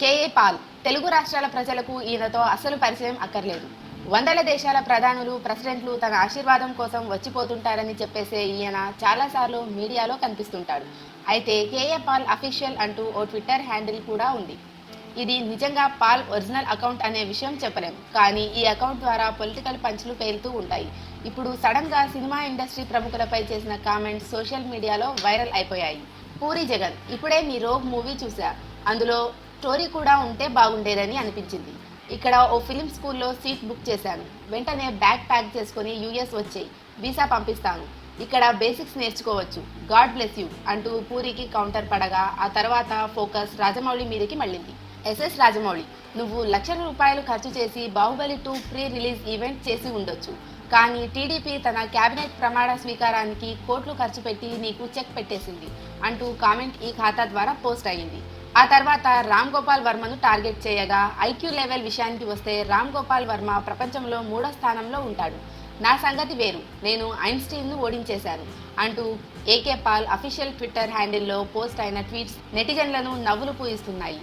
KA Paul Telugu రాష్ట్రాల ప్రజలకు ఈయనతో అసలు పరిచయం అక్కర్లేదు. వందల దేశాల ప్రధానులు ప్రెసిడెంట్లు తన ఆశీర్వాదం కోసం వచ్చిపోతుంటారని చెప్పేసే ఈయన చాలాసార్లు మీడియాలో కనిపిస్తుంటాడు. అయితే కేఏ పాల్ అఫీషియల్ అంటూ ఓ ట్విట్టర్ హ్యాండిల్ కూడా ఉంది. ఇది నిజంగా పాల్ ఒరిజినల్ అకౌంట్ అనే విషయం చెప్పలేం. కానీ ఈ అకౌంట్ ద్వారా పొలిటికల్ పంచులు పేలుతూ ఉంటాయి. ఇప్పుడు సడన్గా సినిమా ఇండస్ట్రీ ప్రముఖులపై చేసిన కామెంట్స్ సోషల్ మీడియాలో వైరల్ అయిపోయాయి. పూరి జగన్ ఇప్పుడే మీ రోగ్ మూవీ చూసా అందులో స్టోరీ కూడా ఉంటే బాగుండేదని అనిపించింది. ఇక్కడ ఓ ఫిలిం స్కూల్లో సీట్ బుక్ చేశాను. వెంటనే బ్యాగ్ ప్యాక్ చేసుకుని యూఎస్ వచ్చేయి. వీసా పంపిస్తాను. ఇక్కడ బేసిక్స్ నేర్చుకోవచ్చు. గాడ్ బ్లెస్ యూ అంటూ పూరికి కౌంటర్ పడగా ఆ తర్వాత ఫోకస్ రాజమౌళి మీదకి మళ్ళింది. ఎస్ఎస్ రాజమౌళి నువ్వు లక్షల రూపాయలు ఖర్చు చేసి Baahubali two pre release event చేసి ఉండొచ్చు. కానీ టీడీపీ తన కేబినెట్ ప్రమాణ స్వీకారానికి కోట్లు ఖర్చు పెట్టి నీకు చెక్ పెట్టేసింది అంటూ కామెంట్ ఈ ఖాతా ద్వారా పోస్ట్ అయ్యింది. ఆ తర్వాత రామ్ గోపాల్ వర్మను టార్గెట్ చేయగా ఐక్యూ లెవెల్ విషయానికి వస్తే రామ్ గోపాల్ వర్మ ప్రపంచంలో మూడో స్థానంలో ఉంటాడు. నా సంగతి వేరు. నేను ఐన్స్టీన్ను ఓడించేశాను. అంటూ A K Paul official Twitter హ్యాండిల్లో post అయిన ట్వీట్స్ నెటిజన్లను నవ్వులు పూయిస్తున్నాయి.